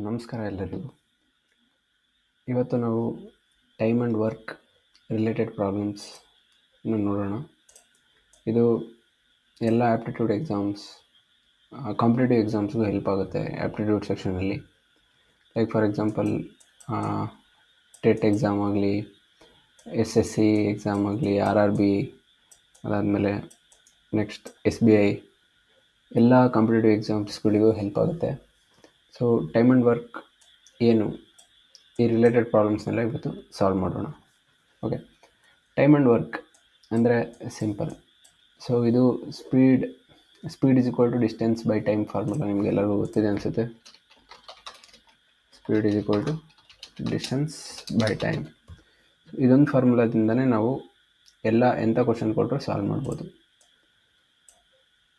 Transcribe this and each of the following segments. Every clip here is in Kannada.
ನಮಸ್ಕಾರ ಎಲ್ಲರಿಗೂ. ಇವತ್ತು ನಾವು ಟೈಮ್ ಆ್ಯಂಡ್ ವರ್ಕ್ ರಿಲೇಟೆಡ್ ಪ್ರಾಬ್ಲಮ್ಸ್ನ ನೋಡೋಣ. ಇದು ಎಲ್ಲ ಆ್ಯಪ್ಟಿಟ್ಯೂಡ್ ಎಕ್ಸಾಮ್ಸ್ ಕಾಂಪಿಟೇಟಿವ್ ಎಕ್ಸಾಮ್ಸ್ಗೂ ಹೆಲ್ಪ್ ಆಗುತ್ತೆ ಆ್ಯಪ್ಟಿಟ್ಯೂಡ್ ಸೆಕ್ಷನಲ್ಲಿ like for example TET exam ಆಗಲಿ ಎಸ್ ಎಸ್ ಸಿ ಎಕ್ಸಾಮ್ ಆಗಲಿ ಆರ್ ಆರ್ ಬಿ ಅದಾದಮೇಲೆ ನೆಕ್ಸ್ಟ್ ಎಸ್ ಬಿ ಐ ಎಲ್ಲ ಕಾಂಪಿಟೇಟಿವ್ ಎಕ್ಸಾಮ್ಸ್ಗಳಿಗೂ ಹೆಲ್ಪ್ ಆಗುತ್ತೆ. ಸೊ ಟೈಮ್ ಆ್ಯಂಡ್ ವರ್ಕ್ ಏನು ಈ ರಿಲೇಟೆಡ್ ಪ್ರಾಬ್ಲಮ್ಸ್ನೆಲ್ಲ ಇವತ್ತು ಸಾಲ್ವ್ ಮಾಡೋಣ. ಓಕೆ ಟೈಮ್ ಆ್ಯಂಡ್ ವರ್ಕ್ ಅಂದರೆ ಸಿಂಪಲ್ ಸೊ ಇದು speed speed is equal to distance by time formula ನಿಮಗೆಲ್ಲರಿಗೂ ಗೊತ್ತಿದೆ ಅನಿಸುತ್ತೆ. Speed is equal to distance by time ಇದೊಂದು ಫಾರ್ಮುಲಾದಿಂದನೇ ನಾವು ಎಲ್ಲ ಎಂಥ ಕ್ವಶನ್ ಕೊಟ್ಟರು ಸಾಲ್ವ್ ಮಾಡ್ಬೋದು.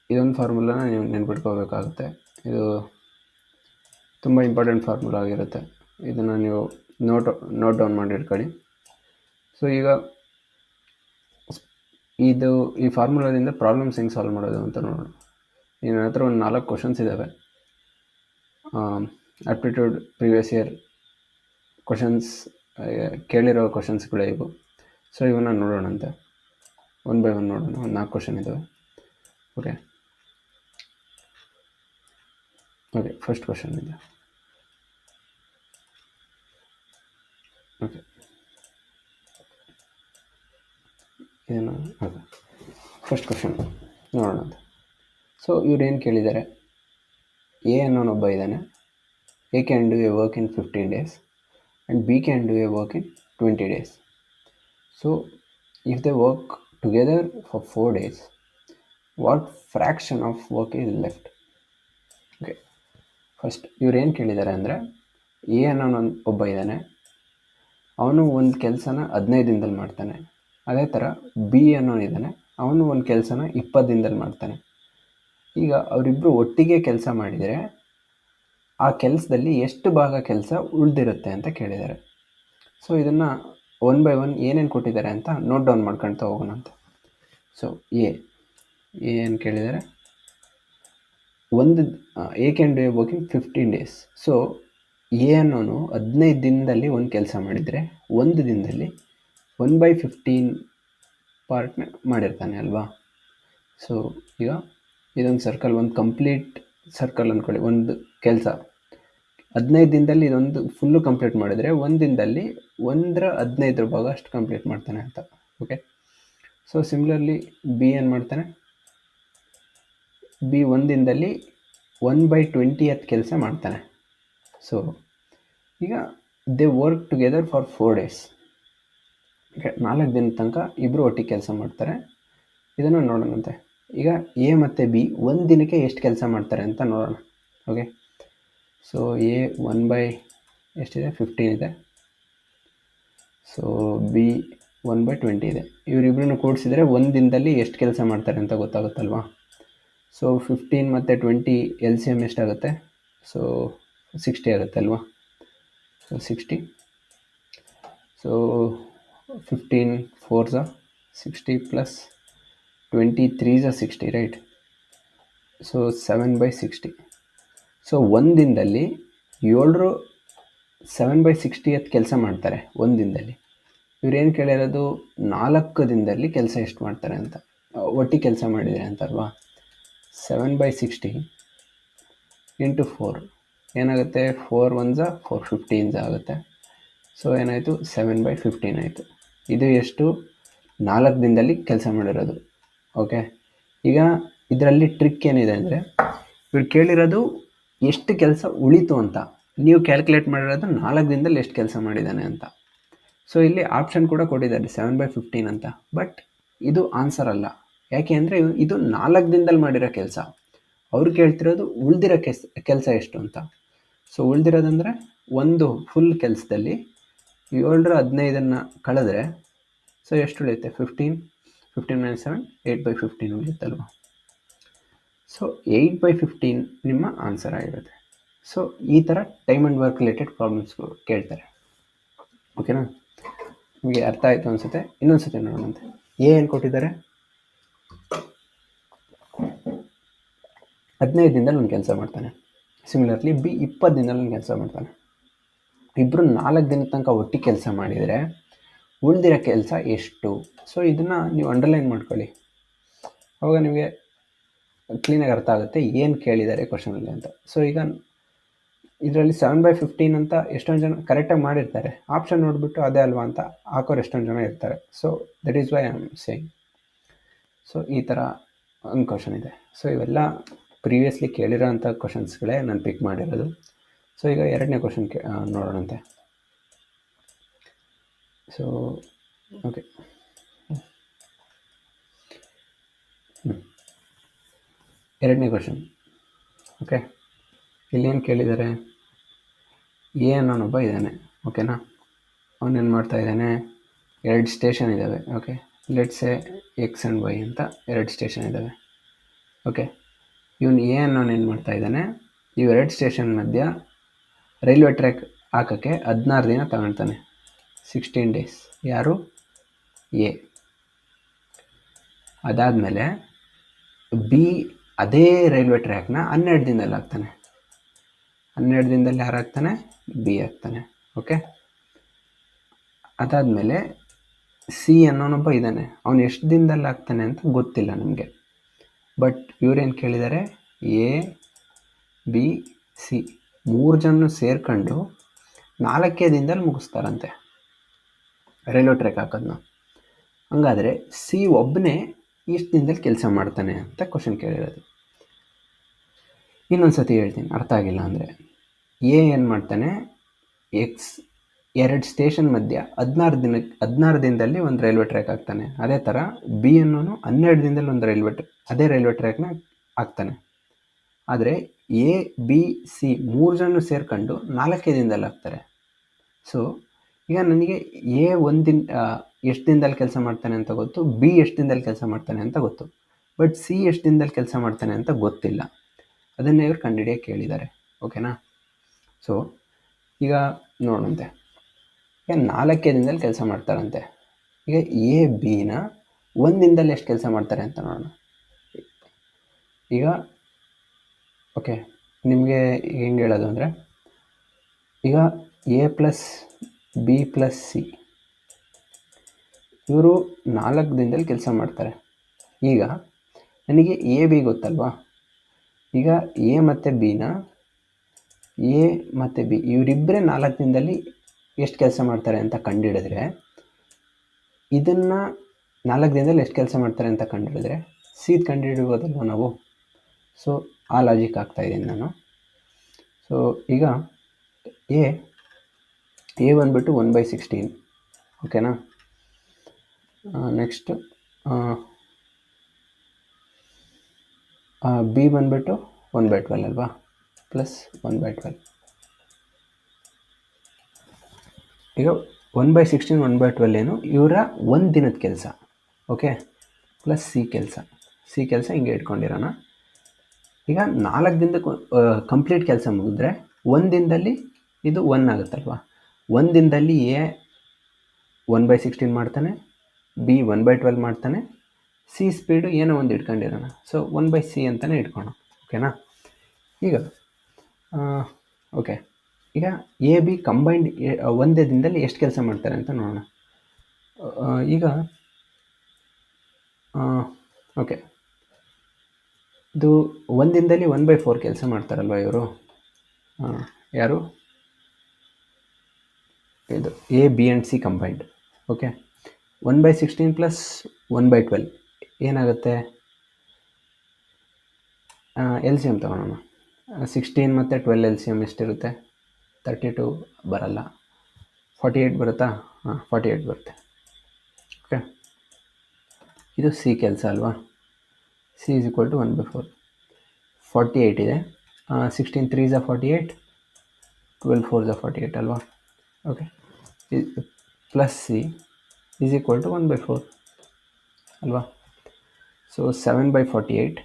ಇದೊಂದು ಫಾರ್ಮುಲಾನ ನೀವು ನೆನ್ಪಿಟ್ಕೋಬೇಕಾಗುತ್ತೆ. ಇದು ತುಂಬ ಇಂಪಾರ್ಟೆಂಟ್ ಫಾರ್ಮುಲಾ ಆಗಿರುತ್ತೆ. ಇದನ್ನು ನೀವು ನೋಟ್ ನೋಟ್ ಡೌನ್ ಮಾಡಿ ಇಟ್ಕೊಳ್ಳಿ ಸೊ ಈಗ ಇದು ಈ ಫಾರ್ಮುಲಾದಿಂದ ಪ್ರಾಬ್ಲಮ್ಸ್ ಹೆಂಗೆ ಸಾಲ್ವ್ ಮಾಡೋದು ಅಂತ ನೋಡೋಣ. ಈಗ ನನ್ನ ಹತ್ರ ಒಂದು ನಾಲ್ಕು ಕ್ವಶನ್ಸ್ ಇದ್ದಾವೆ ಆಪ್ಟಿಟ್ಯೂಡ್ ಪ್ರಿವಿಯಸ್ ಇಯರ್ ಕ್ವಶನ್ಸ್ ಕೇಳಿರೋ ಕ್ವಶನ್ಸ್ಗಳೇ ಇವು. ಸೊ ಇವನ್ನ ನೋಡೋಣಂತೆ. ಒನ್ ಬೈ ಒನ್ ನೋಡೋಣ. ಒಂದು ನಾಲ್ಕು ಕ್ವಶನ್ ಇದ್ದಾವೆ ಓಕೆ ಓಕೆ ಫಸ್ಟ್ ಕ್ವಶನ್ ಇದೆ ಓಕೆ ಏನು ಓಕೆ ಫಸ್ಟ್ ಕ್ವಶನ್ ನೋಡೋಣ ಅಂತ. ಸೊ ಇವ್ರು ಏನು ಕೇಳಿದ್ದಾರೆ? ಎ ಅನ್ನೋನೊಬ್ಬ ಇದ್ದಾನೆ. A can do a work in fifteen days and B can do a work in twenty days so if they work together for four days what fraction of work is left okay first ಇವ್ರೇನು ಕೇಳಿದ್ದಾರೆ ಅಂದರೆ, ಎ ಅನ್ನೋನು ಒಬ್ಬ ಇದ್ದಾನೆ ಅವನು ಒಂದು ಕೆಲಸನ ಹದಿನೈದು ದಿನದಲ್ಲಿ ಮಾಡ್ತಾನೆ. ಅದೇ ಥರ ಬಿ ಅನ್ನೋನಿದ್ದಾನೆ ಅವನು ಒಂದು ಕೆಲಸನ ಇಪ್ಪತ್ತು ದಿನದಲ್ಲಿ ಮಾಡ್ತಾನೆ. ಈಗ ಅವರಿಬ್ಬರು ಒಟ್ಟಿಗೆ ಕೆಲಸ ಮಾಡಿದರೆ, ಆ ಕೆಲಸದಲ್ಲಿ ಎಷ್ಟು ಭಾಗ ಕೆಲಸ ಉಳಿದಿರುತ್ತೆ ಅಂತ ಕೇಳಿದ್ದಾರೆ ಸೊ ಇದನ್ನು ಒನ್ ಬೈ ಒನ್ ಏನೇನು ಕೊಟ್ಟಿದ್ದಾರೆ ಅಂತ ನೋಟ್ ಡೌನ್ ಮಾಡ್ಕೊಳ್ತಾ ಹೋಗೋಣ ಅಂತ ಸೊ ಎ ಏನು ಕೇಳಿದ್ದಾರೆ ಒಂದು A can do a working fifteen days so A ಅನ್ನೋನು ಹದಿನೈದು ದಿನದಲ್ಲಿ ಒಂದು ಕೆಲಸ ಮಾಡಿದರೆ, ಒಂದು ದಿನದಲ್ಲಿ ಒನ್ ಬೈ ಫಿಫ್ಟೀನ್ ಪಾರ್ಟ್ನ ಮಾಡಿರ್ತಾನೆ ಅಲ್ವಾ? ಸೊ ಈಗ ಇದೊಂದು ಸರ್ಕಲ್ ಒಂದು ಕಂಪ್ಲೀಟ್ ಸರ್ಕಲ್ ಅಂದ್ಕೊಳ್ಳಿ ಒಂದು ಕೆಲಸ. ಹದಿನೈದು ದಿನದಲ್ಲಿ ಇದೊಂದು ಫುಲ್ಲು ಕಂಪ್ಲೀಟ್ ಮಾಡಿದರೆ, ಒಂದು ದಿನದಲ್ಲಿ ಒಂದರ ಹದಿನೈದರ ಭಾಗ ಅಷ್ಟು ಕಂಪ್ಲೀಟ್ ಮಾಡ್ತಾನೆ ಅಂತ ಓಕೆ ಸೊ ಸಿಮಿಲರ್ಲಿ ಬಿ ಏನು ಮಾಡ್ತಾನೆ? ಬಿ ಒಂದು ದಿನದಲ್ಲಿ ಒನ್ ಬೈ ಟ್ವೆಂಟಿ ಹತ್ತು ಕೆಲಸ ಮಾಡ್ತಾನೆ. ಸೊ ಈಗ they work together for four days. ನಾಲ್ಕು ದಿನದ ತನಕ ಇಬ್ಬರು ಒಟ್ಟಿಗೆ ಕೆಲಸ ಮಾಡ್ತಾರೆ. ಇದನ್ನು ನೋಡೋಣಂತೆ. ಈಗ ಎ ಮತ್ತು ಬಿ ಒಂದು ದಿನಕ್ಕೆ ಎಷ್ಟು ಕೆಲಸ ಮಾಡ್ತಾರೆ ಅಂತ ನೋಡೋಣ. Okay so A one by ಎಷ್ಟಿದೆ? ಫಿಫ್ಟೀನ್ ಇದೆ. So B one by twenty ಇದೆ. ಇವರಿಬ್ಬರನ್ನು ಕೂಡಿಸಿದರೆ ಒಂದು ದಿನದಲ್ಲಿ ಎಷ್ಟು ಕೆಲಸ ಮಾಡ್ತಾರೆ ಅಂತ ಗೊತ್ತಾಗುತ್ತಲ್ವಾ? ಸೊ ಫಿಫ್ಟೀನ್ ಮತ್ತು ಟ್ವೆಂಟಿ ಎಲ್ ಸಿ ಎಂ ಎಷ್ಟಾಗುತ್ತೆ? ಸೊ ಸಿಕ್ಸ್ಟಿ ಆಗುತ್ತೆ ಅಲ್ವಾ? So sixty so fifteen fours sixty plus twenty threes sixty right so seven by sixty so ಒಂದು ದಿನದಲ್ಲಿ ಏಳರು ಸೆವೆನ್ ಬೈ ಸಿಕ್ಸ್ಟಿ ಹತ್ತು ಕೆಲಸ ಮಾಡ್ತಾರೆ ಒಂದು ದಿನದಲ್ಲಿ ಇವ್ರೇನು ಕೇಳಿರೋದು ನಾಲ್ಕು ದಿನದಲ್ಲಿ ಕೆಲಸ ಎಷ್ಟು ಮಾಡ್ತಾರೆ ಅಂತ ಒಟ್ಟಿಗೆ ಕೆಲಸ ಮಾಡಿದರೆ ಅಂತಲ್ವಾ? Seven by sixty into four ಏನಾಗುತ್ತೆ? ಫೋರ್ ಒನ್ಸ ಫೋರ್ ಫಿಫ್ಟೀನ್ಸ ಆಗುತ್ತೆ. ಸೊ ಏನಾಯಿತು? ಸೆವೆನ್ ಬೈ ಫಿಫ್ಟೀನ್ ಆಯಿತು. ಇದು ಎಷ್ಟು? ನಾಲ್ಕು ದಿನದಲ್ಲಿ ಕೆಲಸ ಮಾಡಿರೋದು. ಓಕೆ ಈಗ ಇದರಲ್ಲಿ ಟ್ರಿಕ್ ಏನಿದೆ ಅಂದರೆ, ಇವ್ರು ಕೇಳಿರೋದು ಎಷ್ಟು ಕೆಲಸ ಉಳಿತು ಅಂತ. ನೀವು ಕ್ಯಾಲ್ಕುಲೇಟ್ ಮಾಡಿರೋದು ನಾಲ್ಕು ದಿನದಲ್ಲಿ ಎಷ್ಟು ಕೆಲಸ ಮಾಡಿದ್ದಾನೆ ಅಂತ. ಸೊ ಇಲ್ಲಿ ಆಪ್ಷನ್ ಕೂಡ ಕೊಟ್ಟಿದ್ದಾರೆ ಸೆವೆನ್ ಬೈ ಫಿಫ್ಟೀನ್ ಅಂತ. ಬಟ್ ಇದು ಆನ್ಸರ್ ಅಲ್ಲ. ಯಾಕೆ ಅಂದರೆ ಇದು ನಾಲ್ಕು ದಿನದಲ್ಲಿ ಮಾಡಿರೋ ಕೆಲಸ. ಅವ್ರು ಕೇಳ್ತಿರೋದು ಉಳಿದಿರೋ ಕೆಸ್ ಕೆಲಸ ಎಷ್ಟು ಅಂತ. ಸೊ ಉಳಿದಿರೋದಂದರೆ ಒಂದು ಫುಲ್ ಕೆಲಸದಲ್ಲಿ ಏಳರ ಹದಿನೈದನ್ನು ಕಳೆದ್ರೆ ಸೊ ಎಷ್ಟು ಉಳಿಯುತ್ತೆ? Fifteen fifteen minus seven eight by fifteen ಉಳಿಯುತ್ತಲ್ವ? So eight by fifteen ನಿಮ್ಮ ಆನ್ಸರ್ ಆಗಿರುತ್ತೆ. ಸೊ ಈ ಥರ ಟೈಮ್ ಆ್ಯಂಡ್ ವರ್ಕ್ ರಿಲೇಟೆಡ್ ಪ್ರಾಬ್ಲಮ್ಸ್ಗಳು ಕೇಳ್ತಾರೆ. ಓಕೆನಾ ನಿಮಗೆ ಅರ್ಥ ಆಯಿತು ಅನಿಸುತ್ತೆ? ಇನ್ನೊಂದು ಸತಿ ನೋಡೋಣಂತೆ ಏನು ಕೊಟ್ಟಿದ್ದಾರೆ? ಹದಿನೈದು ದಿನದಲ್ಲಿ ಒಂದು ಕೆಲಸ ಮಾಡ್ತಾನೆ. ಸಿಮಿಲರ್ಲಿ ಬಿ ಇಪ್ಪತ್ತು ದಿನದಲ್ಲಿ ಕೆಲಸ ಮಾಡ್ತಾನೆ. ಇಬ್ಬರು ನಾಲ್ಕು ದಿನದ ತನಕ ಒಟ್ಟಿಗೆ ಕೆಲಸ ಮಾಡಿದರೆ ಉಳಿದಿರೋ ಕೆಲಸ ಎಷ್ಟು? ಸೊ ಇದನ್ನು ನೀವು ಅಂಡರ್ಲೈನ್ ಮಾಡ್ಕೊಳ್ಳಿ. ಅವಾಗ ನಿಮಗೆ ಕ್ಲೀನಾಗಿ ಅರ್ಥ ಆಗುತ್ತೆ ಏನು ಕೇಳಿದ್ದಾರೆ ಕ್ವಶನಲ್ಲಿ ಅಂತ. ಸೊ ಈಗ ಇದರಲ್ಲಿ ಸೆವೆನ್ ಬೈ ಫಿಫ್ಟೀನ್ ಅಂತ ಎಷ್ಟೊಂದು ಜನ ಕರೆಕ್ಟಾಗಿ ಮಾಡಿರ್ತಾರೆ. ಆಪ್ಷನ್ ನೋಡಿಬಿಟ್ಟು ಅದೇ ಅಲ್ವಾ ಅಂತ ಹಾಕೋರು ಎಷ್ಟೊಂದು ಜನ ಇರ್ತಾರೆ. So that is why I am saying so ಈ ಥರ ಒಂದು ಕ್ವಶನ್ ಇದೆ. ಸೊ ಇವೆಲ್ಲ ಪ್ರೀವಿಯಸ್ಲಿ ಕೇಳಿರೋ ಅಂಥ ಕ್ವಶನ್ಸ್ಗಳೇ ನಾನು ಪಿಕ್ ಮಾಡಿರೋದು. ಸೊ ಈಗ ಎರಡನೇ ಕ್ವಶನ್ ಕೇ ನೋಡೋಣಂತೆ. ಸೊ ಓಕೆ ಎರಡನೇ ಕ್ವಶನ್ ಓಕೆ ಇಲ್ಲೇನು ಕೇಳಿದ್ದಾರೆ? ಎ ಅನ್ನೋನೊಬ್ಬ ಇದ್ದಾನೆ. ಓಕೆನಾ ಅವನೇನು ಮಾಡ್ತಾ ಇದ್ದಾನೆ? ಎರಡು ಸ್ಟೇಷನ್ ಇದ್ದಾವೆ. Okay let's A X and Y ಅಂತ ಎರಡು ಸ್ಟೇಷನ್ ಇದ್ದಾವೆ. ಓಕೆ ಇವನು ಎ ಅನ್ನೋನು ಏನು ಮಾಡ್ತಾ ಇದ್ದಾನೆ? ಇವೆರಡು ಸ್ಟೇಷನ್ ಮಧ್ಯ ರೈಲ್ವೆ ಟ್ರ್ಯಾಕ್ ಹಾಕೋಕ್ಕೆ ಹದಿನಾರು ದಿನ ತಗೊಳ್ತಾನೆ. ಸಿಕ್ಸ್ಟೀನ್ ಡೇಸ್ ಯಾರು? ಎ ಅದಾದಮೇಲೆ ಬಿ ಅದೇ ರೈಲ್ವೆ ಟ್ರ್ಯಾಕ್ನ ಹನ್ನೆರಡು ದಿನದಲ್ಲಿ ಹಾಕ್ತಾನೆ. ಹನ್ನೆರಡು ದಿನದಲ್ಲಿ ಯಾರು ಹಾಕ್ತಾನೆ? ಬಿ ಹಾಕ್ತಾನೆ. ಓಕೆ ಅದಾದಮೇಲೆ ಸಿ ಅನ್ನೋನೊಬ್ಬ ಇದ್ದಾನೆ. ಅವನು ಎಷ್ಟು ದಿನದಲ್ಲಿ ಹಾಕ್ತಾನೆ ಅಂತ ಗೊತ್ತಿಲ್ಲ ನಮಗೆ. ಬಟ್ ಇವ್ರೇನು ಕೇಳಿದ್ದಾರೆ ಎ ಬಿ ಸಿ ಮೂರು ಜನ ಸೇರ್ಕೊಂಡು ನಾಲ್ಕೇ ದಿನದಲ್ಲಿ ಮುಗಿಸ್ತಾರಂತೆ. ರೈಲ್ವೆ ಟ್ರ್ಯಾಕ್ ಹಾಕೋದನ್ನ ಹಂಗಾದರೆ ಸಿ ಒಬ್ಬನೇ ಇಷ್ಟು ದಿನದಲ್ಲಿ ಕೆಲಸ ಮಾಡ್ತಾನೆ ಅಂತ ಕ್ವಶನ್ ಕೇಳಿರೋದು. ಇನ್ನೊಂದು ಸತಿ ಹೇಳ್ತೀನಿ, ಅರ್ಥ ಆಗಿಲ್ಲ ಅಂದರೆ. ಎ ಏನು ಮಾಡ್ತಾನೆ? ಎಕ್ಸ್ ಎರಡು ಸ್ಟೇಷನ್ ಮಧ್ಯ ಹದಿನಾರು ದಿನಕ್ಕೆ ಹದಿನಾರು ದಿನದಲ್ಲಿ ಒಂದು ರೈಲ್ವೆ ಟ್ರ್ಯಾಕ್ ಆಗ್ತಾನೆ. ಅದೇ ಥರ ಬಿ ಅನ್ನೋನು ಹನ್ನೆರಡು ದಿನದಲ್ಲಿ ಒಂದು ರೈಲ್ವೆ ಟ್ರ್ಯಾಕ್ ಅದೇ ರೈಲ್ವೆ ಟ್ರ್ಯಾಕ್ನ ಹಾಕ್ತಾನೆ ಆದರೆ ಎ, ಬಿ, ಸಿ ಮೂರು ಜನ ಸೇರ್ಕೊಂಡು ನಾಲ್ಕೇ ದಿನದಲ್ಲಿ ಹಾಕ್ತಾರೆ ಸೊ ಈಗ ನನಗೆ ಎ ಒಂದು ದಿನ ಎಷ್ಟು ದಿನದಲ್ಲಿ ಕೆಲಸ ಮಾಡ್ತಾನೆ ಅಂತ ಗೊತ್ತು, ಬಿ ಎಷ್ಟು ದಿನದಲ್ಲಿ ಕೆಲಸ ಮಾಡ್ತಾನೆ ಅಂತ ಗೊತ್ತು. ಬಟ್ ಸಿ ಎಷ್ಟು ದಿನದಲ್ಲಿ ಕೆಲಸ ಮಾಡ್ತಾನೆ ಅಂತ ಗೊತ್ತಿಲ್ಲ. ಅದನ್ನೇ ಇವ್ರು ಕಂಡುಹಿಡಿಯೋಕೆ ಕೇಳಿದ್ದಾರೆ ಓಕೆನಾ? ಸೊ ಈಗ ನೋಡಂತೆ ಈಗ ನಾಲ್ಕೇ ದಿನದಲ್ಲಿ ಕೆಲಸ ಮಾಡ್ತಾರಂತೆ. ಈಗ ಎ ಬಿನ ಒಂದು ದಿನದಲ್ಲಿ ಎಷ್ಟು ಕೆಲಸ ಮಾಡ್ತಾರೆ ಅಂತ ನೋಡೋಣ. ಈಗ ಓಕೆ ನಿಮಗೆ ಹೆಂಗೆ ಹೇಳೋದು ಅಂದರೆ, ಈಗ A plus B plus C ಇವರು ನಾಲ್ಕು ದಿನದಲ್ಲಿ ಕೆಲಸ ಮಾಡ್ತಾರೆ. ಈಗ ನನಗೆ ಎ ಬಿ ಗೊತ್ತಲ್ವಾ? ಈಗ ಎ ಮತ್ತು ಬಿನ ಎ ಮತ್ತು ಬಿ ಇವರಿಬ್ಬರೇ ನಾಲ್ಕು ದಿನದಲ್ಲಿ ಎಷ್ಟು ಕೆಲಸ ಮಾಡ್ತಾರೆ ಅಂತ ಕಂಡುಹಿಡಿದ್ರೆ ಇದನ್ನು ನಾಲ್ಕು ದಿನದಲ್ಲಿ ಎಷ್ಟು ಕೆಲಸ ಮಾಡ್ತಾರೆ ಅಂತ ಕಂಡುಹಿಡಿದ್ರೆ ಸೀದ್ ಕಂಡುಹಿಡಿಬೋದಲ್ವ ನಾವು, ಸೊ, ಆ ಲಾಜಿಕ್ ಆಗ್ತಾಯಿದ್ದೀನಿ ನಾನು. ಸೊ ಈಗ ಎ ಎ ಬಂದುಬಿಟ್ಟು ಒನ್ ಬೈ ಸಿಕ್ಸ್ಟೀನ್ ಓಕೆನಾ ನೆಕ್ಸ್ಟ್ ಬಿ ಬಂದುಬಿಟ್ಟು ಒನ್ ಬೈ ಟ್ವೆಲ್ ಅಲ್ವಾ? ಪ್ಲಸ್ ಒನ್ ಬೈ ಟ್ವೆಲ್ ಈಗ one by sixteen one by twelve ಏನು? ಇವರ ಒಂದು ದಿನದ ಕೆಲಸ. ಓಕೆ ಪ್ಲಸ್ ಸಿ ಕೆಲಸ. ಸಿ ಕೆಲಸ ಹಿಂಗೆ ಇಟ್ಕೊಂಡಿರೋಣ. ಈಗ ನಾಲ್ಕು ದಿನದ ಕಂಪ್ಲೀಟ್ ಕೆಲಸ ಮುಗಿದ್ರೆ ಒಂದು ದಿನದಲ್ಲಿ ಇದು ಒನ್ ಆಗುತ್ತಲ್ವ? ಒಂದು ದಿನದಲ್ಲಿ ಎ ಒನ್ ಬೈ ಸಿಕ್ಸ್ಟೀನ್ ಮಾಡ್ತಾನೆ ಬಿ ಒನ್ ಬೈ ಟ್ವೆಲ್ ಮಾಡ್ತಾನೆ ಸಿ ಸ್ಪೀಡು ಏನೋ ಒಂದು ಇಟ್ಕೊಂಡಿರೋಣ. ಸೊ ಒನ್ ಬೈ ಸಿ ಅಂತಲೇ ಇಟ್ಕೊಳ್ಳೋಣ. ಓಕೆನಾ ಈಗ ಓಕೆ ಈಗ ಎ ಬಿ ಕಂಬೈಂಡ್ ಒಂದೇ ದಿನದಲ್ಲಿ ಎಷ್ಟು ಕೆಲಸ ಮಾಡ್ತಾರೆ ಅಂತ ನೋಡೋಣ. ಈಗ ಓಕೆ ಇದು ಒಂದು ದಿನದಲ್ಲಿ ಒನ್ ಬೈ ಫೋರ್ ಕೆಲಸ ಮಾಡ್ತಾರಲ್ವ ಇವರು? ಯಾರು? ಇದು A B and C combined okay one by sixteen plus one by twelve ಏನಾಗುತ್ತೆ? ಎಲ್ ಸಿ ಎಂ ತೊಗೊಳೋಣ ಸಿಕ್ಸ್ಟೀನ್ ಮತ್ತು ಟ್ವೆಲ್ ಎಲ್ ಸಿ ಎಂ ಎಷ್ಟಿರುತ್ತೆ? ತರ್ಟಿ ಟು ಬರಲ್ಲ. ಫಾರ್ಟಿ ಏಯ್ಟ್ ಬರುತ್ತಾ? ಹಾಂ ಫಾರ್ಟಿ ಏಯ್ಟ್ ಬರುತ್ತೆ. ಓಕೆ ಇದು ಸಿ ಕೆಲಸ ಅಲ್ವಾ? C is equal to one by four forty eight ಇದೆ. ಸಿಕ್ಸ್ಟೀನ್ ತ್ರೀ ಝ ಫಾರ್ಟಿ ಏಯ್ಟ್ ಟ್ವೆಲ್ ಫೋರ್ ಝ ಫಾರ್ಟಿ ಏಯ್ಟ್ ಅಲ್ವಾ okay plus C is equal to one by four ಅಲ್ವಾ? So seven by forty eight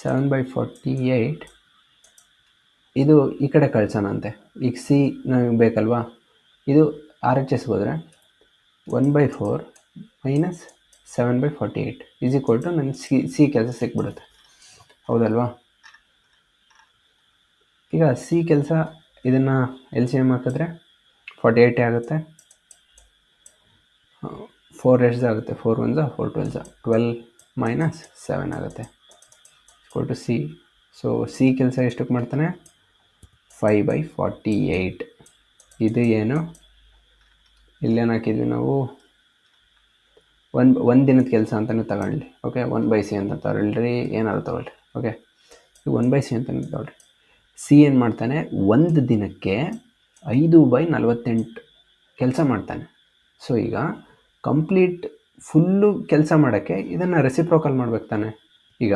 seven by forty eight ಇದು ಈ ಕಡೆ ಕಳ್ಸೋಣಂತೆ ಈಗ ಸಿ ನಮಗೆ ಬೇಕಲ್ವಾ? ಇದು ಆರ್ ಎಚ್ ಎಸ್ ಹೋದರೆ one by four minus seven by forty eight is equal to ನನಗೆ ಸಿ ಸಿ ಕೆಲಸ ಸಿಕ್ಬಿಡುತ್ತೆ. ಹೌದಲ್ವಾ? ಈಗ ಸಿ ಕೆಲಸ ಇದನ್ನು ಎಲ್ ಸಿ ಎಂ ಹಾಕಿದ್ರೆ ಫಾರ್ಟಿ ಏಯ್ಟೇ ಆಗುತ್ತೆ. ಫೋರ್ ಎಷ್ಟ್ಸ್ ಆಗುತ್ತೆ. Four ones four twelves twelve minus seven ಆಗುತ್ತೆ. ಟು ಸಿ ಸೊ ಸಿ ಕೆಲಸ ಎಷ್ಟಕ್ಕೆ ಮಾಡ್ತಾನೆ? ಫೈವ್ ಬೈ ಫಾರ್ಟಿ ಏಯ್ಟ್ ಇದು ಏನು? ಇಲ್ಲೇನು ಹಾಕಿದ್ವಿ ನಾವು? ಒಂದು ಒಂದು ದಿನದ ಕೆಲಸ ಅಂತಲೇ ತಗೊಳ್ಳಿ ಓಕೆ ಒನ್ ಬೈ ಸಿ ಅಂತ ತಗೊಳ್ಳ್ರಿ ಏನಾದ್ರು ತಗೊಳ್ಳಿ ಓಕೆ ಒನ್ ಬೈ ಸಿ ಅಂತಲೇ ತಗೊಳ್ರಿ ಸಿ ಏನು ಮಾಡ್ತಾನೆ? ಒಂದು ದಿನಕ್ಕೆ ಐದು ಬೈ ನಲವತ್ತೆಂಟು ಕೆಲಸ ಮಾಡ್ತಾನೆ. ಸೊ ಈಗ ಕಂಪ್ಲೀಟ್ ಫುಲ್ಲು ಕೆಲಸ ಮಾಡೋಕ್ಕೆ ಇದನ್ನು ರೆಸಿಪ್ರೋಕಲ್ ಮಾಡ್ಬೇಕು ತಾನೆ. ಈಗ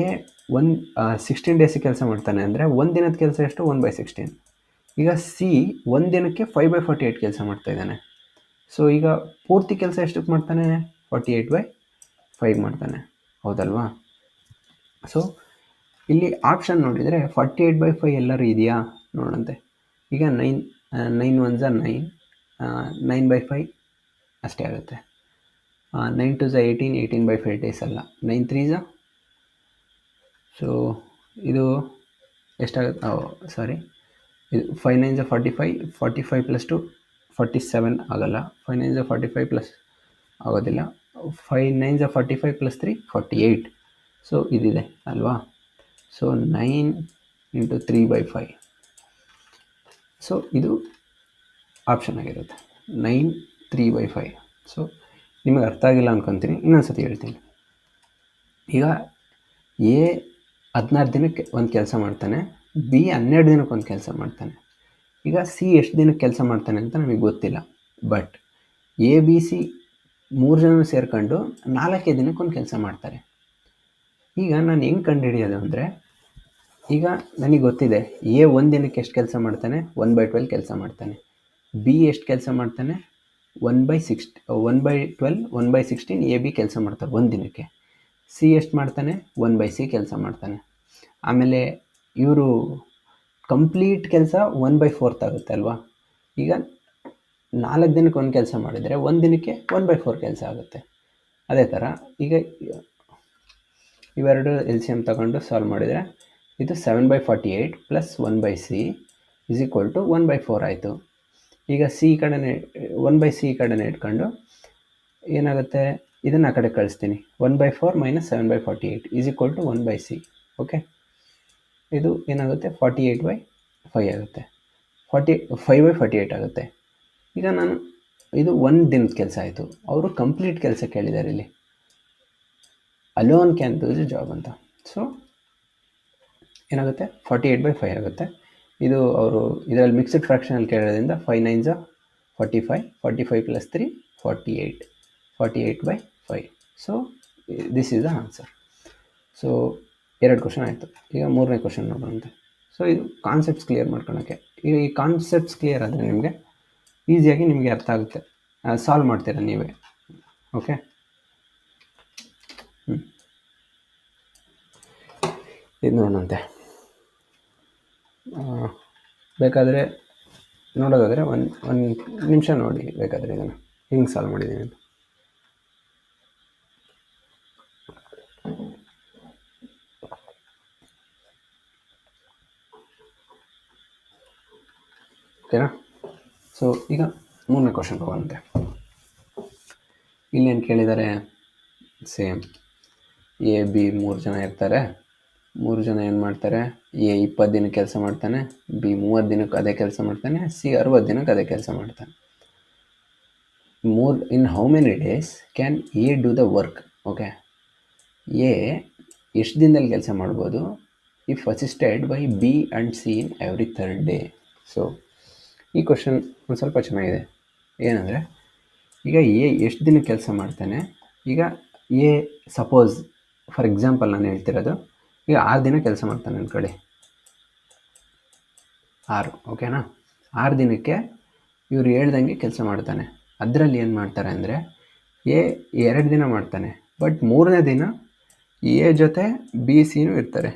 ಎ ಒನ್ ಸಿಕ್ಸ್ಟೀನ್ ಡೇಸಿಗೆ ಕೆಲಸ ಮಾಡ್ತಾನೆ ಅಂದರೆ ಒಂದು ದಿನದ ಕೆಲಸ ಎಷ್ಟು? ಒನ್ ಬೈ ಸಿಕ್ಸ್ಟೀನ್ ಈಗ ಸಿ ಒಂದು ದಿನಕ್ಕೆ ಫೈವ್ ಬೈ ಫಾರ್ಟಿ ಏಯ್ಟ್ ಕೆಲಸ ಮಾಡ್ತಾ ಇದ್ದಾನೆ. ಸೊ ಈಗ ಪೂರ್ತಿ ಕೆಲಸ ಎಷ್ಟಕ್ಕೆ ಮಾಡ್ತಾನೆ? ಫಾರ್ಟಿ ಏಯ್ಟ್ ಬೈ ಫೈವ್ ಮಾಡ್ತಾನೆ. ಹೌದಲ್ವಾ? ಸೊ ಇಲ್ಲಿ ಆಪ್ಷನ್ ನೋಡಿದರೆ ಫಾರ್ಟಿ ಏಯ್ಟ್ ಬೈ ಫೈವ್ ಎಲ್ಲರೂ ಇದೆಯಾ? ನೋಡಂತೆ. ಈಗ ನೈನ್ ನೈನ್ ಒನ್ ಝ ನೈನ್ ನೈನ್ ಬೈ ಫೈ ಅಷ್ಟೇ ಆಗುತ್ತೆ. Nine two ಝ eighteen eighteen by five days ಅಲ್ಲ. ನೈನ್ ತ್ರೀ ಝ ಸೊ ಇದು ಎಷ್ಟಾಗುತ್ತೆ? ಸಾರಿ ಇದು five nine ಝ forty five forty five plus two forty seven ಆಗೋಲ್ಲ. ಫೈವ್ ನೈನ್ ಝ ಫಾರ್ಟಿ ಫೈವ್ ಪ್ಲಸ್ ಆಗೋದಿಲ್ಲ. Five nine ಝ forty five plus three forty eight so ಇದಿದೆ, ಅಲ್ವಾ? So nine into three by five so ಇದು ಆಪ್ಷನ್ ಆಗಿರುತ್ತೆ. Nine three by five so ನಿಮಗೆ ಅರ್ಥ ಆಗಿಲ್ಲ ಅನ್ಕೊತೀನಿ. ಇನ್ನೊಂದು ಸತಿ ಹೇಳ್ತೀನಿ. ಈಗ ಎ ಹದಿನಾರು ದಿನಕ್ಕೆ ಒಂದು ಕೆಲಸ ಮಾಡ್ತಾನೆ, ಬಿ ಹನ್ನೆರಡು ದಿನಕ್ಕೆ ಒಂದು ಕೆಲಸ ಮಾಡ್ತಾನೆ. ಈಗ ಸಿ ಎಷ್ಟು ದಿನಕ್ಕೆ ಕೆಲಸ ಮಾಡ್ತಾನೆ ಅಂತ ನಮಗೆ ಗೊತ್ತಿಲ್ಲ. ಬಟ್ ಎ, ಬಿ, ಸಿ ಮೂರು ಜನ ಸೇರ್ಕೊಂಡು ನಾಲ್ಕೇ ದಿನಕ್ಕೆ ಒಂದು ಕೆಲಸ ಮಾಡ್ತಾರೆ. ಈಗ ನಾನು ಹೆಂಗೆ ಕಂಡುಹಿಡಿಯೋದು ಅಂದರೆ, ಈಗ ನನಗೆ ಗೊತ್ತಿದೆ, ಎ ಒಂದು ದಿನಕ್ಕೆ ಎಷ್ಟು ಕೆಲಸ ಮಾಡ್ತಾನೆ ಒನ್ ಬೈ ಟ್ವೆಲ್ ಕೆಲಸ ಮಾಡ್ತಾನೆ. ಬಿ ಎಷ್ಟು ಕೆಲಸ ಮಾಡ್ತಾನೆ one by sixteen one by twelve one by sixteen, A, B ಕೆಲಸ ಮಾಡ್ತಾರೆ ಒಂದು ದಿನಕ್ಕೆ. ಸಿ ಎಷ್ಟು ಮಾಡ್ತಾನೆ? ಒನ್ ಬೈ ಸಿ ಕೆಲಸ ಮಾಡ್ತಾನೆ. ಆಮೇಲೆ ಇವರು ಕಂಪ್ಲೀಟ್ ಕೆಲಸ ಒನ್ ಬೈ ಫೋರ್ತ್ ಆಗುತ್ತೆ ಅಲ್ವಾ? ಈಗ ನಾಲ್ಕು ದಿನಕ್ಕೆ ಒಂದು ಕೆಲಸ ಮಾಡಿದರೆ ಒಂದು ದಿನಕ್ಕೆ ಒನ್ ಬೈ ಫೋರ್ ಕೆಲಸ ಆಗುತ್ತೆ. ಅದೇ ಥರ ಈಗ ಇವೆರಡು ಎಲ್ ಸಿ ಎಂ ತಗೊಂಡು ಸಾಲ್ವ್ ಮಾಡಿದರೆ ಇದು seven by forty eight plus one by C is equal to one by four ಆಯಿತು. ಈಗ ಸಿ ಕಡೆನೇ ಒನ್ ಬೈ ಸಿ ಕಡೆನೇ ಇಟ್ಕೊಂಡು ಏನಾಗುತ್ತೆ? ಇದನ್ನು ಆ ಕಡೆ ಕಳಿಸ್ತೀನಿ. One by four minus seven by forty eight is equal to one by C okay ಇದು ಏನಾಗುತ್ತೆ? ಫಾರ್ಟಿ ಏಯ್ಟ್ ಬೈ ಫೈ ಆಗುತ್ತೆ. Forty five by forty eight ಆಗುತ್ತೆ. ಈಗ ನಾನು ಇದು ಒಂದು ದಿನದ ಕೆಲಸ ಆಯಿತು. ಅವರು ಕಂಪ್ಲೀಟ್ ಕೆಲಸ ಕೇಳಿದ್ದಾರೆ ಇಲ್ಲಿ. Alone can do the job ಅಂತ. ಸೊ ಏನಾಗುತ್ತೆ? ಫಾರ್ಟಿ ಏಯ್ಟ್ ಬೈ ಫೈವ್ ಆಗುತ್ತೆ. ಇದು ಅವರು ಇದರಲ್ಲಿ ಮಿಕ್ಸ್ಡ್ ಫ್ರ್ಯಾಕ್ಷನಲ್ಲಿ ಕೇಳೋದ್ರಿಂದ five nine ಝ forty five forty five plus three forty eight forty by five so this is the answer so ಎರಡು ಕ್ವಶನ್ ಆಯಿತು. ಈಗ ಮೂರನೇ ಕ್ವಶನ್ ನೋಡೋಣಂತೆ ಸೊ ಇದು ಕಾನ್ಸೆಪ್ಟ್ಸ್ ಕ್ಲಿಯರ್ ಮಾಡ್ಕೊಳಕ್ಕೆ. ಈಗ ಈ ಕಾನ್ಸೆಪ್ಟ್ಸ್ ಕ್ಲಿಯರ್ ಆದರೆ ನಿಮಗೆ ಈಸಿಯಾಗಿ ನಿಮಗೆ ಅರ್ಥ ಆಗುತ್ತೆ. ಸಾಲ್ವ್ ಮಾಡ್ತೀರಾ ನೀವೇ? ಓಕೆ ಇದು ನೋಡೋಣಂತೆ. ಬೇಕಾದರೆ ನೋಡೋದಾದರೆ ಒಂದು ಒಂದು ನಿಮಿಷ ನೋಡಿ ಬೇಕಾದರೆ ಇದನ್ನು. ಹಿಂಗೆ ಸಾಲ್ವ್ ಮಾಡಿದ್ದೀನಿ ಅಂತ. ಓಕೆನಾ ಸೊ ಈಗ ಮೂರನೇ ಕ್ವಶನ್ ಹೋಗೋಣಂತೆ ಇಲ್ಲೇನು ಕೇಳಿದ್ದಾರೆ ಸೇಮ್ ಎ ಬಿ ಮೂರು ಜನ ಇರ್ತಾರೆ. ಮೂರು ಜನ ಏನು ಮಾಡ್ತಾರೆ? ಎ ಇಪ್ಪತ್ತು ದಿನಕ್ಕೆ ಕೆಲಸ ಮಾಡ್ತಾನೆ. ಬಿ ಮೂವತ್ತು ದಿನಕ್ಕೆ ಅದೇ ಕೆಲಸ ಮಾಡ್ತಾನೆ. ಸಿ ಅರವತ್ತು ದಿನಕ್ಕೆ ಅದೇ ಕೆಲಸ ಮಾಡ್ತಾನೆ. ಮೂರ್ in how many days can A do the work okay A ಎಷ್ಟು ದಿನದಲ್ಲಿ ಕೆಲಸ ಮಾಡ್ಬೋದು? If assisted by B and C in every third day so ಈ ಕ್ವಶನ್ ಒಂದು ಸ್ವಲ್ಪ ಚೆನ್ನಾಗಿದೆ. ಏನಂದರೆ, ಈಗ ಎ ಎಷ್ಟು ದಿನ ಕೆಲಸ ಮಾಡ್ತಾನೆ? ಈಗ ಎ ಸಪೋಸ್ ಫಾರ್ ಎಕ್ಸಾಂಪಲ್ ನಾನು ಹೇಳ್ತಿರೋದು, ಈಗ ಆರು ದಿನ ಕೆಲಸ ಮಾಡ್ತಾನೆ ಅಂದ್ಕೊಳ್ಳಿ ಆರು ಓಕೆನಾ ಆರು ದಿನಕ್ಕೆ ಇವರು ಹೇಳ್ದಂಗೆ ಕೆಲಸ ಮಾಡ್ತಾನೆ. ಅದರಲ್ಲಿ ಏನು ಮಾಡ್ತಾರೆ ಅಂದರೆ, ಎ ಎರಡು ದಿನ ಮಾಡ್ತಾನೆ ಬಟ್ ಮೂರನೇ ದಿನ ಎ ಜೊತೆ ಬಿ ಸಿನೂ ಇರ್ತಾರೆ.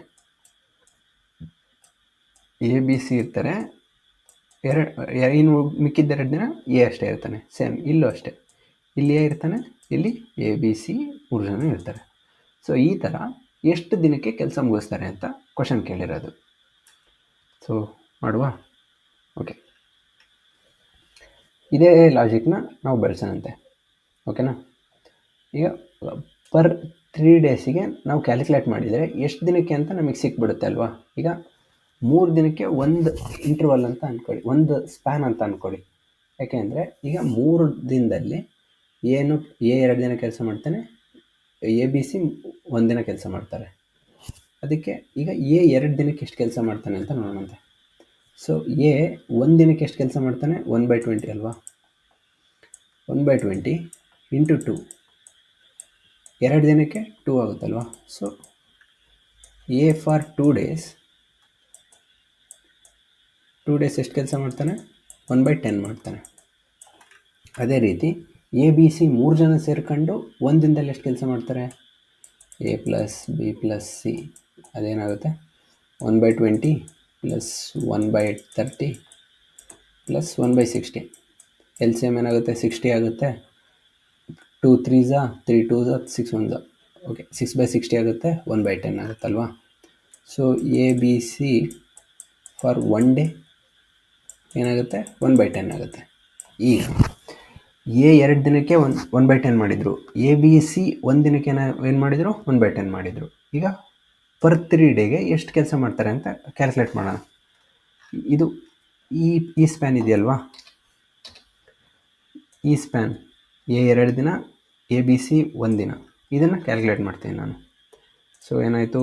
ಎ, ಬಿ, ಸಿ ಇರ್ತಾರೆ ಎರಡು ಇನ್ನು ಮಿಕ್ಕಿದ್ದೆರಡು ದಿನ ಎ ಅಷ್ಟೇ ಇರ್ತಾನೆ. ಸೇಮ್ ಇಲ್ಲೂ ಅಷ್ಟೇ. ಇಲ್ಲಿ ಎ ಇರ್ತಾನೆ, ಇಲ್ಲಿ ಎ, ಬಿ, ಸಿ ಮೂರು ಜನ ಇರ್ತಾರೆ. ಸೊ ಈ ಥರ ಎಷ್ಟು ದಿನಕ್ಕೆ ಕೆಲಸ ಮುಗಿಸ್ತಾರೆ ಅಂತ ಕ್ವಶನ್ ಕೇಳಿರೋದು. ಸೊ ಮಾಡುವ? ಓಕೆ ಇದೇ ಲಾಜಿಕ್ನ ನಾವು ಬೆಳೆಸೋಣಂತೆ. ಓಕೆನಾ ಈಗ ಪರ್ ತ್ರೀ ಡೇಸಿಗೆ ನಾವು ಕ್ಯಾಲ್ಕುಲೇಟ್ ಮಾಡಿದರೆ ಎಷ್ಟು ದಿನಕ್ಕೆ ಅಂತ ನಮಗೆ ಸಿಕ್ಬಿಡುತ್ತೆ ಅಲ್ವಾ? ಈಗ ಮೂರು ದಿನಕ್ಕೆ ಒಂದು ಇಂಟರ್ವಲ್ ಅಂತ ಅಂದ್ಕೊಳ್ಳಿ ಒಂದು ಸ್ಪ್ಯಾನ್ ಅಂತ ಅಂದ್ಕೊಳ್ಳಿ ಯಾಕೆಂದರೆ ಈಗ ಮೂರು ದಿನದಲ್ಲಿ ಏನು ಎ ಎರಡು ದಿನ ಕೆಲಸ ಮಾಡ್ತಾನೆ ಎ ಬಿ ಸಿ ಒಂದು ದಿನ ಕೆಲಸ ಮಾಡ್ತಾರೆ. ಅದಕ್ಕೆ ಈಗ ಎ ಎರಡು ದಿನಕ್ಕೆ ಎಷ್ಟು ಕೆಲಸ ಮಾಡ್ತಾನೆ ಅಂತ ನೋಡೋಣಂತೆ. ಸೊ ಎ ಒಂದು ದಿನಕ್ಕೆ ಎಷ್ಟು ಕೆಲಸ ಮಾಡ್ತಾನೆ? ಒನ್ ಬೈ ಟ್ವೆಂಟಿ ಅಲ್ವಾ? One by twenty into two ಎರಡು ದಿನಕ್ಕೆ two ಆಗುತ್ತಲ್ವಾ? So A for two days two days ಎಷ್ಟು ಕೆಲಸ ಮಾಡ್ತಾನೆ? ಒನ್ ಬೈ ಟೆನ್ ಮಾಡ್ತಾನೆ. ಅದೇ ರೀತಿ ಎ ಬಿ ಸಿ ಮೂರು ಜನ ಸೇರ್ಕೊಂಡು ಒಂದು ದಿನದಲ್ಲಿ ಎಷ್ಟು ಕೆಲಸ ಮಾಡ್ತಾರೆ? A plus B plus C ಅದೇನಾಗುತ್ತೆ? One by twenty plus one by thirty plus one by sixty L C M ಏನಾಗುತ್ತೆ? ಸಿಕ್ಸ್ಟಿ ಆಗುತ್ತೆ. ಟೂ ತ್ರೀ ಝಾ ತ್ರೀ ಟೂ ಝಾ ಸಿಕ್ಸ್ ಒನ್ ಝಾ ಓಕೆ ಸಿಕ್ಸ್ ಬೈ ಸಿಕ್ಸ್ಟಿ ಆಗುತ್ತೆ one by ten ಆಗುತ್ತಲ್ವಾ? So A B C for one day ಏನಾಗುತ್ತೆ? ಒನ್ ಬೈ ಟೆನ್ ಆಗುತ್ತೆ. ಈಗ ಎ ಎರಡು ದಿನಕ್ಕೆ ಒನ್ ಒನ್ ಬೈ ಟೆನ್ ಮಾಡಿದರು. ಎ ಬಿ ಸಿ ಒಂದು ದಿನಕ್ಕೆ ಏನು ಮಾಡಿದರು? ಒನ್ ಬೈ ಟೆನ್ ಮಾಡಿದರು. ಈಗ ಪರ್ ತ್ರೀ ಡೇಗೆ ಎಷ್ಟು ಕೆಲಸ ಮಾಡ್ತಾರೆ ಅಂತ ಕ್ಯಾಲ್ಕುಲೇಟ್ ಮಾಡೋಣ. ಇದು ಈ ಈ ಸ್ಪ್ಯಾನ್ ಇದೆಯಲ್ವಾ? ಈ ಸ್ಪ್ಯಾನ್ ಎ ಎರಡು ದಿನ ಎ ಬಿ ಸಿ ಒಂದು ದಿನ. ಇದನ್ನು ಕ್ಯಾಲ್ಕುಲೇಟ್ ಮಾಡ್ತೀನಿ ನಾನು. ಸೊ ಏನಾಯಿತು?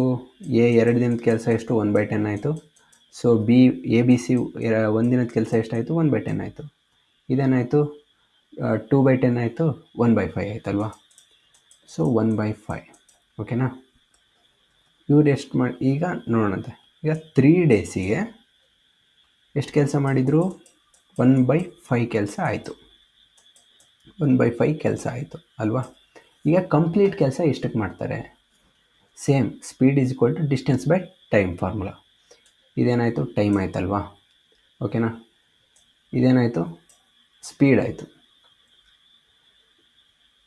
ಎ ಎರಡು ದಿನದ ಕೆಲಸ ಎಷ್ಟು? ಒನ್ ಬೈ ಟೆನ್ ಆಯಿತು. So B A B C ಒಂದಿನದ ದಿನದ ಕೆಲಸ ಎಷ್ಟಾಯಿತು? ಒನ್ ಬೈ ಟೆನ್ ಆಯಿತು. ಇದೇನಾಯಿತು? ಟೂ ಬೈ ಟೆನ್ ಆಯಿತು ಒನ್ ಬೈ ಫೈ ಆಯ್ತಲ್ವಾ? ಸೊ ಒನ್ ಬೈ ಫೈ ಓಕೆನಾ ಇವ್ರು ಎಷ್ಟು ಮಾಡಿ, ಈಗ ನೋಡೋಣಂತೆ. ಈಗ ತ್ರೀ ಡೇಸಿಗೆ ಎಷ್ಟು ಕೆಲಸ ಮಾಡಿದರು? ಒನ್ ಬೈ ಫೈ ಕೆಲಸ ಆಯಿತು. ಒನ್ ಬೈ ಫೈ ಕೆಲಸ ಆಯಿತು, ಅಲ್ವಾ? ಈಗ ಕಂಪ್ಲೀಟ್ ಕೆಲಸ ಎಷ್ಟಕ್ಕೆ ಮಾಡ್ತಾರೆ? Same speed is equal to distance by time formula ಇದೇನಾಯಿತು? Time ಆಯ್ತಲ್ವಾ? ಓಕೆನಾ ಇದೇನಾಯಿತು? ಸ್ಪೀಡ್ ಆಯಿತು.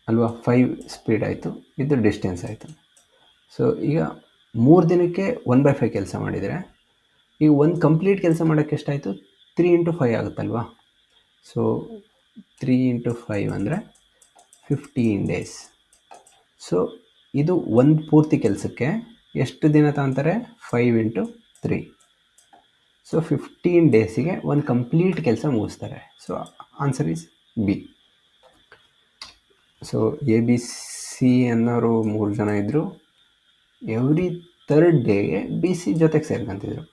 ಅಲ್ವಾ? ಫೈವ್ ಸ್ಪೀಡ್ ಆಯಿತು. ಇದು ಡಿಸ್ಟೆನ್ಸ್ ಆಯಿತು. ಸೊ ಈಗ ಮೂರು ದಿನಕ್ಕೆ ಒನ್ ಬೈ ಫೈವ್ ಕೆಲಸ ಮಾಡಿದರೆ, ಈಗ ಒಂದು ಕಂಪ್ಲೀಟ್ ಕೆಲಸ ಮಾಡೋಕ್ಕೆ ಎಷ್ಟಾಯಿತು? ತ್ರೀ ಇಂಟು ಫೈವ್ ಆಗುತ್ತಲ್ವಾ? ಸೊ ತ್ರೀ ಇಂಟು ಫೈವ್ ಅಂದರೆ ಫಿಫ್ಟೀನ್ ಡೇಸ್ ಸೊ ಇದು ಒಂದು ಪೂರ್ತಿ ಕೆಲಸಕ್ಕೆ ಎಷ್ಟು ದಿನ ತಗೊತಾರೆ? Five into three so fifteen ಡೇಸಿಗೆ ಒಂದು ಕಂಪ್ಲೀಟ್ ಕೆಲಸ ಮುಗಿಸ್ತಾರೆ. So answer is B so A B C ಅನ್ನೋರು ಮೂರು ಜನ ಇದ್ದರು ಎವ್ರಿ ತರ್ಡ್ ಡೇಗೆ ಬಿ ಸಿ ಜೊತೆಗೆ ಸೇರ್ಕೊಂತಿದ್ರು.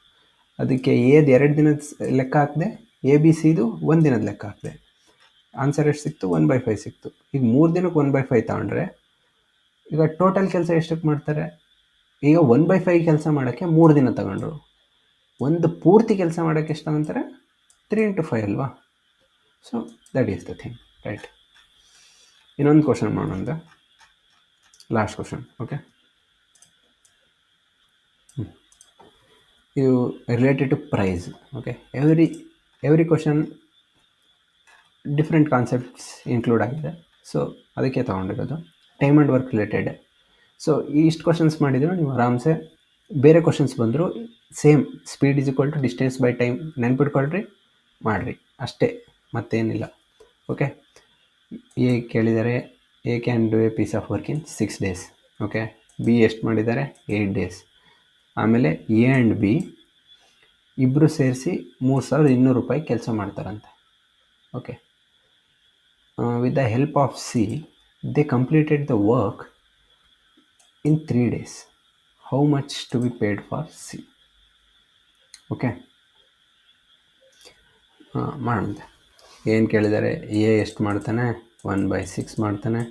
ಅದಕ್ಕೆ ಏದು ಎರಡು ದಿನದ ಲೆಕ್ಕ ಹಾಕಿದೆ ಎ ಬಿ ಸಿದು ಒಂದು ದಿನದ ಲೆಕ್ಕ ಹಾಕಿದೆ. ಆನ್ಸರ್ ಎಷ್ಟು ಸಿಕ್ತು? ಒನ್ ಬೈ ಫೈವ್ ಸಿಕ್ತು. ಈಗ ಮೂರು ದಿನಕ್ಕೆ ಒನ್ ಬೈ ಫೈವ್ ತಗೊಂಡ್ರೆ, ಈಗ ಟೋಟಲ್ ಕೆಲಸ ಎಷ್ಟಕ್ಕೆ ಮಾಡ್ತಾರೆ? ಈಗ ಒನ್ ಬೈ ಫೈವ್ ಕೆಲಸ ಮಾಡೋಕ್ಕೆ ಮೂರು ದಿನ ತಗೊಂಡ್ರು. ಒಂದು ಪೂರ್ತಿ ಕೆಲಸ ಮಾಡೋಕ್ಕೆ ಎಷ್ಟು ಅಂತಾರೆ? ತ್ರೀ ಇಂಟು ಫೈವ್ ಅಲ್ವಾ? So that is the thing right ಇನ್ನೊಂದು ಕ್ವಶನ್ ಮಾಡೋಣ ಲಾಸ್ಟ್ ಕ್ವಶನ್ ಓಕೆ ಇದು related to price okay every every question different concepts include ಆಗಿದೆ. ಸೊ ಅದಕ್ಕೆ ತೊಗೊಂಡಿರೋದು time and work related so ಇಷ್ಟು ಕ್ವಶನ್ಸ್ ಮಾಡಿದ್ರು ನೀವು ಆರಾಮ್ಸೆ ಬೇರೆ ಕ್ವಶನ್ಸ್ ಬಂದರೂ same speed is equal to distance by time ನೆನ್ಪಿಟ್ಕೊಳ್ರಿ, ಮಾಡಿರಿ. ಅಷ್ಟೇ, ಮತ್ತೇನಿಲ್ಲ. ಓಕೆ ಎ ಕೇಳಿದ್ದಾರೆ A can do a piece of work in six days okay B ಎಷ್ಟು ಮಾಡಿದ್ದಾರೆ? ಏಯ್ಟ್ ಡೇಸ್ ಆಮೇಲೆ ಎ ಆ್ಯಂಡ್ ಬಿ ಇಬ್ಬರು ಸೇರಿಸಿ ಮೂರು ಸಾವಿರದ ಇನ್ನೂರು ರೂಪಾಯಿ ಕೆಲಸ ಮಾಡ್ತಾರಂತೆ. Okay with the help of C they completed the work in three days how much to be paid for C okay ಹಾಂ ಮಾಡೋಣ ಏನು ಕೇಳಿದ್ದಾರೆ ಎ ಎಷ್ಟು ಮಾಡ್ತಾನೆ? ಒನ್ ಬೈ ಸಿಕ್ಸ್ ಮಾಡ್ತಾನೆ.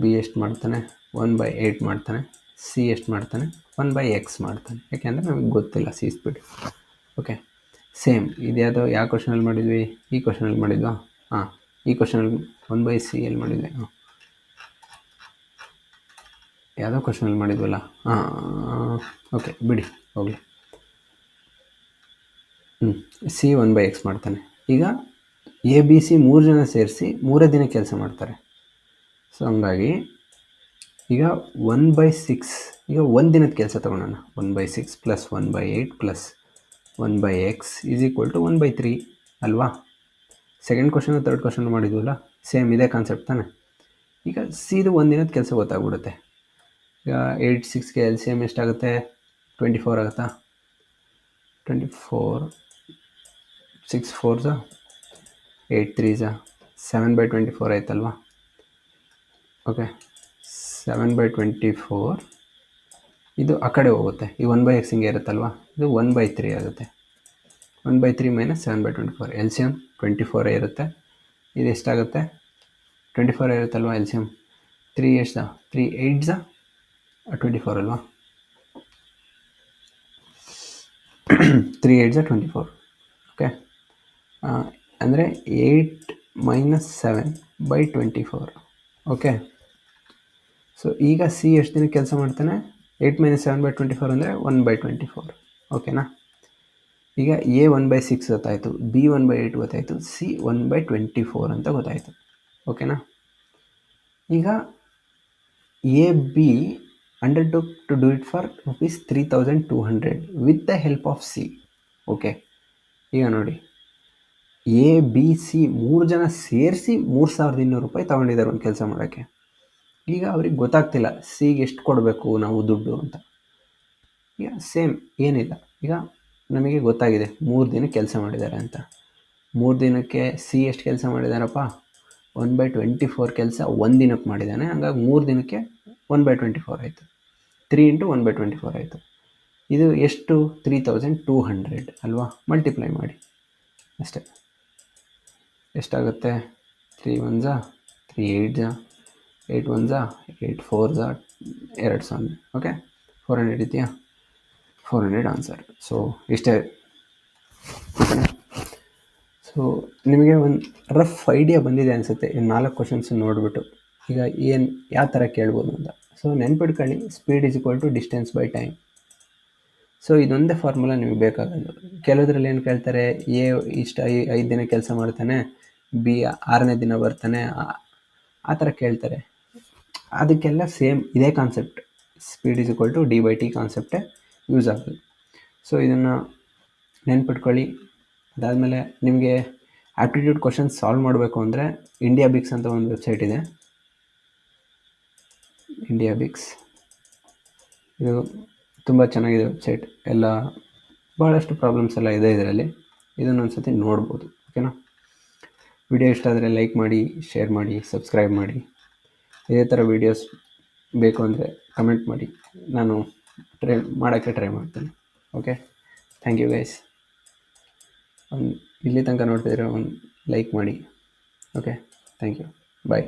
ಬಿ ಎಷ್ಟು ಮಾಡ್ತಾನೆ? ಒನ್ ಬೈ ಏಯ್ಟ್ ಮಾಡ್ತಾನೆ. ಸಿ ಎಷ್ಟು ಮಾಡ್ತಾನೆ? ಒನ್ ಬೈ ಎಕ್ಸ್ ಮಾಡ್ತಾನೆ. ಯಾಕೆಂದರೆ ನಮಗೆ ಗೊತ್ತಿಲ್ಲ ಸಿ ಸ್ಪೀಡ್ ಓಕೆ ಸೇಮ್ ಇದ್ಯಾವುದೋ, ಯಾವ ಕ್ವಶನಲ್ಲಿ ಮಾಡಿದ್ವಿ? ಈ ಕ್ವಶನಲ್ಲಿ ಮಾಡಿದ್ವಾ? ಹಾಂ, ಈ ಕ್ವಶನಲ್ಲಿ ಒನ್ ಬೈ ಸಿ ಎಲ್ಲಿ ಮಾಡಿದ್ವಿ? ಹಾಂ. ಯಾವುದೋ ಕ್ವಶನಲ್ಲಿ ಮಾಡಿದ್ವಲ್ಲ? ಹಾಂ ಓಕೆ ಬಿಡಿ, ಹೋಗಲಿ. ಹ್ಞೂ ಸಿ ಒನ್ ಬೈ ಎಕ್ಸ್ ಮಾಡ್ತಾನೆ. ಈಗ ಎ ಬಿ ಸಿ ಮೂರು ಜನ ಸೇರಿಸಿ ಮೂರೇ ದಿನ ಕೆಲಸ ಮಾಡ್ತಾರೆ. ಸೊ ಹಂಗಾಗಿ ಈಗ ಒನ್ ಬೈ ಸಿಕ್ಸ್ ಈಗ ಒಂದು ದಿನದ ಕೆಲಸ ತೊಗೊಳೋಣ one by six plus one by eight plus one by x is equal to one by three ಅಲ್ವಾ? ಸೆಕೆಂಡ್ ಕ್ವಶನ್ ತರ್ಡ್ ಕ್ವಶನ್ ಮಾಡಿದ್ವಲ್ಲ? ಸೇಮ್ ಇದೇ ಕಾನ್ಸೆಪ್ಟ್ ತಾನೆ. ಈಗ ಸೀದು ಒಂದು ದಿನದ ಕೆಲಸ ಗೊತ್ತಾಗ್ಬಿಡುತ್ತೆ. ಏಯ್ಟ್ ಸಿಕ್ಸ್ಗೆ ಎಲ್ ಸಿ ಎಂ ಎಷ್ಟಾಗುತ್ತೆ? ಟ್ವೆಂಟಿ ಫೋರ್ ಆಗುತ್ತಾ? Twenty four. ಸಿಕ್ಸ್ ಫೋರ್ ಝಾ ಏಯ್ಟ್ ತ್ರೀ ಝಾ ಸೆವೆನ್ ಬೈ ಟ್ವೆಂಟಿ ಫೋರ್ ಆಯ್ತಲ್ವಾ? Okay. Seven by twenty four. ಇದು ಆ ಕಡೆ ಹೋಗುತ್ತೆ. ಈ ಒನ್ ಬೈ ಎಕ್ಸ್ ಹಿಂಗೆ ಇರುತ್ತಲ್ವಾ? ಇದು ಒನ್ ಬೈ ತ್ರೀ ಆಗುತ್ತೆ. One by three minus seven by twenty four. L C M twenty four ಇರುತ್ತೆ. ಇದು ಎಷ್ಟಾಗುತ್ತೆ? ಟ್ವೆಂಟಿ ಫೋರ್ ಇರುತ್ತಲ್ವ ಎಲ್ ಸಿ ಎಂ? ತ್ರೀ ಎಷ್ಟು ತ್ರೀ ಏಯ್ಟ್ ಝಾ ಟ್ವೆಂಟಿ ಫೋರ್ ಅಲ್ವಾ? ತ್ರೀ ಏಯ್ಟ್ ಝಾ ಟ್ವೆಂಟಿ ಫೋರ್ ಓಕೆ ಅಂದರೆ eight minus seven by twenty four okay so ಈಗ ಸಿ ಎಷ್ಟು ದಿನ ಕೆಲಸ ಮಾಡ್ತಾನೆ? Eight minus seven by twenty four ಅಂದರೆ ಒನ್ ಬೈ ಟ್ವೆಂಟಿ ಫೋರ್ ಓಕೆನಾ ಈಗ ಎ ಒನ್ ಬೈ ಸಿಕ್ಸ್ ಗೊತ್ತಾಯಿತು ಬಿ ಒನ್ ಬೈ ಏಯ್ಟ್ ಗೊತ್ತಾಯಿತು C one by twenty four ಅಂತ ಗೊತ್ತಾಯಿತು ಓಕೆನಾ ಈಗ A B it for rupees three thousand two hundred with the help of C. Okay ಈಗ ನೋಡಿ. ಎ ಬಿ ಸಿ ಮೂರು ಜನ ಸೇರಿಸಿ ಮೂರು ಸಾವಿರದ ಇನ್ನೂರು ರೂಪಾಯಿ ತೊಗೊಂಡಿದ್ದಾರೆ ಒಂದು ಕೆಲಸ ಮಾಡೋಕ್ಕೆ. ಈಗ ಅವ್ರಿಗೆ ಗೊತ್ತಾಗ್ತಿಲ್ಲ ಸಿಗೆ ಎಷ್ಟು ಕೊಡಬೇಕು ನಾವು ದುಡ್ಡು ಅಂತ. ಈಗ ಸೇಮ್ ಏನಿಲ್ಲ. ಈಗ ನಮಗೆ ಗೊತ್ತಾಗಿದೆ, ಮೂರು ದಿನ ಕೆಲಸ ಮಾಡಿದ್ದಾರೆ ಅಂತ. ಮೂರು ದಿನಕ್ಕೆ ಸಿ ಎಷ್ಟು ಕೆಲಸ ಮಾಡಿದಾರಪ್ಪ ಒನ್ ಬೈ ಟ್ವೆಂಟಿ ಫೋರ್ ಕೆಲಸ ಒಂದು ದಿನಕ್ಕೆ ಮಾಡಿದ್ದಾನೆ. ಹಂಗಾಗಿ ಮೂರು ದಿನಕ್ಕೆ ಒನ್ ಬೈ ಟ್ವೆಂಟಿ ಫೋರ್ ಆಯಿತು. Three into one by twenty four ಆಯಿತು. ಇದು ಎಷ್ಟು? ತ್ರೀ ತೌಸಂಡ್ ಟೂ ಹಂಡ್ರೆಡ್ ಅಲ್ವಾ? ಮಲ್ಟಿಪ್ಲೈ ಮಾಡಿ. ಅಷ್ಟೇ. ಎಷ್ಟಾಗುತ್ತೆ? Three one three eight eight one eight four ಎರಡು ಸೊನ್ನೆ. ಓಕೆ ಫೋರ್ ಹಂಡ್ರೆಡ್ ಇದೆಯಾ? ಫೋರ್ ಹಂಡ್ರೆಡ್ ಆನ್ಸರ್ ಸೊ ಇಷ್ಟೇ. ಸೊ ನಿಮಗೆ ಒಂದು ರಫ್ ಐಡಿಯಾ ಬಂದಿದೆ ಅನಿಸುತ್ತೆ. ಈ ನಾಲ್ಕು ಕ್ವಶನ್ಸ್ ನೋಡಿಬಿಟ್ಟು. ಈಗ ಏನು, ಯಾವ ಥರ ಕೇಳ್ಬೋದು ಅಂತ. ಸೊ ನೆನ್ಪಿಟ್ಕೊಳ್ಳಿ speed is equal to distance by time so ಇದೊಂದೇ ಫಾರ್ಮುಲಾ ನಿಮಗೆ ಬೇಕಾಗೋದು. ಕೆಲವುದ್ರಲ್ಲಿ ಏನು ಕೇಳ್ತಾರೆ? ಎ ಇಷ್ಟು ಐದು ದಿನ ಕೆಲಸ ಮಾಡ್ತಾನೆ ಬಿ ಆರನೇ ದಿನ ಬರ್ತಾನೆ, ಆ- ಥರ ಕೇಳ್ತಾರೆ. ಅದಕ್ಕೆಲ್ಲ ಸೇಮ್ ಇದೇ concept speed is equal to D by T ಕಾನ್ಸೆಪ್ಟೇ use ಆಗೋದು. ಸೊ ಇದನ್ನು ನೆನ್ಪಿಟ್ಕೊಳ್ಳಿ. ಅದಾದಮೇಲೆ ನಿಮಗೆ ಆ್ಯಪ್ಟಿಟ್ಯೂಡ್ ಕ್ವಶನ್ಸ್ ಸಾಲ್ವ್ ಮಾಡಬೇಕು ಅಂದರೆ ಇಂಡಿಯಾ ಬಿಕ್ಸ್ ಅಂತ ಒಂದು ವೆಬ್ಸೈಟ್ ಇದೆ. ಇಂಡಿಯಾ ಬಿಕ್ಸ್ ಇದು ತುಂಬ ಚೆನ್ನಾಗಿದೆ ವೆಬ್ಸೈಟ್ ಎಲ್ಲ ಭಾಳಷ್ಟು ಪ್ರಾಬ್ಲಮ್ಸ್ ಎಲ್ಲ ಇದೆ ಇದರಲ್ಲಿ. ಇದನ್ನು ಒಂದು ಸತಿ ನೋಡ್ಬೋದು ಓಕೆನಾ ವಿಡಿಯೋ ಇಷ್ಟ ಆದರೆ ಲೈಕ್ ಮಾಡಿ ಶೇರ್ ಮಾಡಿ ಸಬ್ಸ್ಕ್ರೈಬ್ ಮಾಡಿ. ಇದೇ ಥರ ವೀಡಿಯೋಸ್ ಬೇಕು ಅಂದರೆ ಕಮೆಂಟ್ ಮಾಡಿ. ನಾನು ಟ್ರೈ ಮಾಡೋಕ್ಕೆ ಟ್ರೈ ಮಾಡ್ತೀನಿ ಓಕೆ ಥ್ಯಾಂಕ್ ಯು ಗೈಸ್ ಒಂದು ಇಲ್ಲಿ ತನಕ ನೋಡ್ತಿದ್ರೆ ಒಂದು ಲೈಕ್ ಮಾಡಿ ಓಕೆ ಥ್ಯಾಂಕ್ ಯು ಬಾಯ್